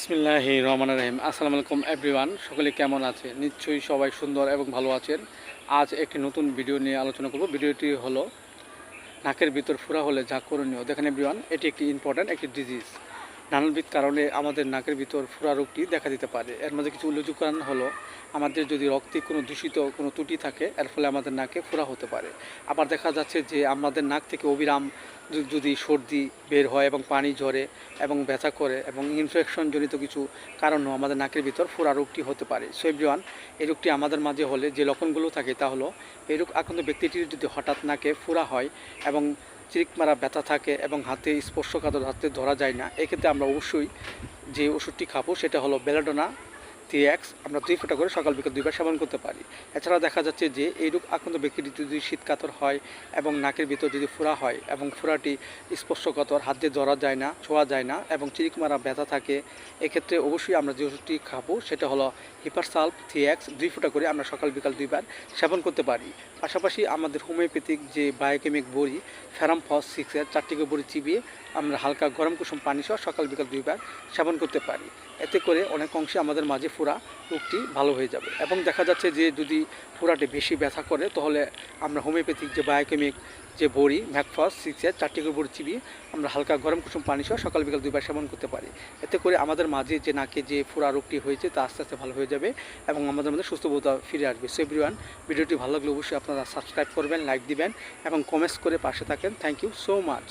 বিসমিল্লাহ রহমান রহিম। আসসালামু আলাইকুম এভরিওয়ান সকলে কেমন আছে নিশ্চয়ই সবাই সুন্দর এবং ভালো আছেন। আজ একটি নতুন ভিডিও নিয়ে আলোচনা করব। ভিডিওটি হলো নাকের ভিতর ফুরা হলে যা করণীয়। দেখেন এভরিওয়ান এটি একটি ইম্পর্ট্যান্ট একটি ডিজিজ নানানবিধ কারণে আমাদের নাকের ভিতর ফুরা রোগটি দেখা দিতে পারে। এর মধ্যে কিছু উল্লেখযোগ্য কারণ হলো, আমাদের যদি রক্তে কোনো দূষিত কোনো ত্রুটি থাকে, এর ফলে আমাদের নাকে ফুরা হতে পারে। আবার দেখা যাচ্ছে যে আমাদের নাক থেকে অবিরাম যদি- সর্দি বের হয় এবং পানি ঝরে এবং ব্যথা করে এবং ইনফেকশন জনিত কিছু কারণও আমাদের নাকের ভিতর ফোড়া রোগটি হতে পারে। সো এই রোগটি আমাদের মাঝে হলে যে লক্ষণগুলো থাকে তা হলো, এই রোগ আক্রান্ত ব্যক্তিটির যদি হঠাৎ নাকে ফোড়া হয় এবং চিরিক মারা ব্যথা থাকে এবং হাতে স্পর্শকাতর হাতে ধরা যায় না, এক্ষেত্রে আমরা অবশ্যই যে ওষুধটি খাব সেটা হলো বেলাডোনা থ্রি আমরা দুই ফোঁটা করে সকাল বিকেল দুইবার সেবন করতে পারি। এছাড়া দেখা যাচ্ছে যে এই রোগ আক্রান্ত ব্যক্তিটি যদি শীতকাতর হয় এবং নাকের ভিতর যদি ফোড়া হয় এবং ফোড়াটি স্পর্শকাতর, হাত দিয়ে ধরা যায় না, ছোঁয়া যায় না এবং চিরিক মারা ব্যথা থাকে, এক্ষেত্রে অবশ্যই আমরা যে ওষুধটি খাব সেটা হলো হিপারসাল্প থ্রি দুই ফোঁটা করে আমরা সকাল বিকাল দুইবার সেবন করতে পারি। পাশাপাশি আমাদের হোমিওপ্যাথিক যে বায়োকেমিক বড়ি, ফেরাম ফস সিক্সের চারটি করে বড়ি চিবিয়ে আমরা হালকা গরম কুসুম পানি সহ সকাল বিকাল দুইবার সেবন করতে পারি। এতে করে অনেক অংশে আমাদের মাঝে ফোড়া রোগটি ভালো হয়ে যাবে। এবং দেখা যাচ্ছে যে যদি ফোড়াটি বেশি ব্যথা করে, তাহলে আমরা হোমিওপ্যাথিক যে বায়োকেমিক যে বড়ি, ম্যাকফাস, সিক্সের চারটি করে বড়ি চিবিয়ে আমরা হালকা গরম কুসুম পানি সহ সকাল বিকাল দুইবার সেবন করতে পারি। এতে করে আমাদের মাঝে যে নাকে যে ফোড়া রোগটি হয়েছে, তা আস্তে আস্তে ভালো হয়ে যাবে এবং আমাদের মধ্যে সুস্থবোধা ফিরে আসবে। সো এভরিওয়ান ভিডিওটি ভালো লাগলে অবশ্যই আপনারা সাবস্ক্রাইব করবেন লাইক দিবেন এবং কমেন্টস করে পাশে থাকেন। Thank you so much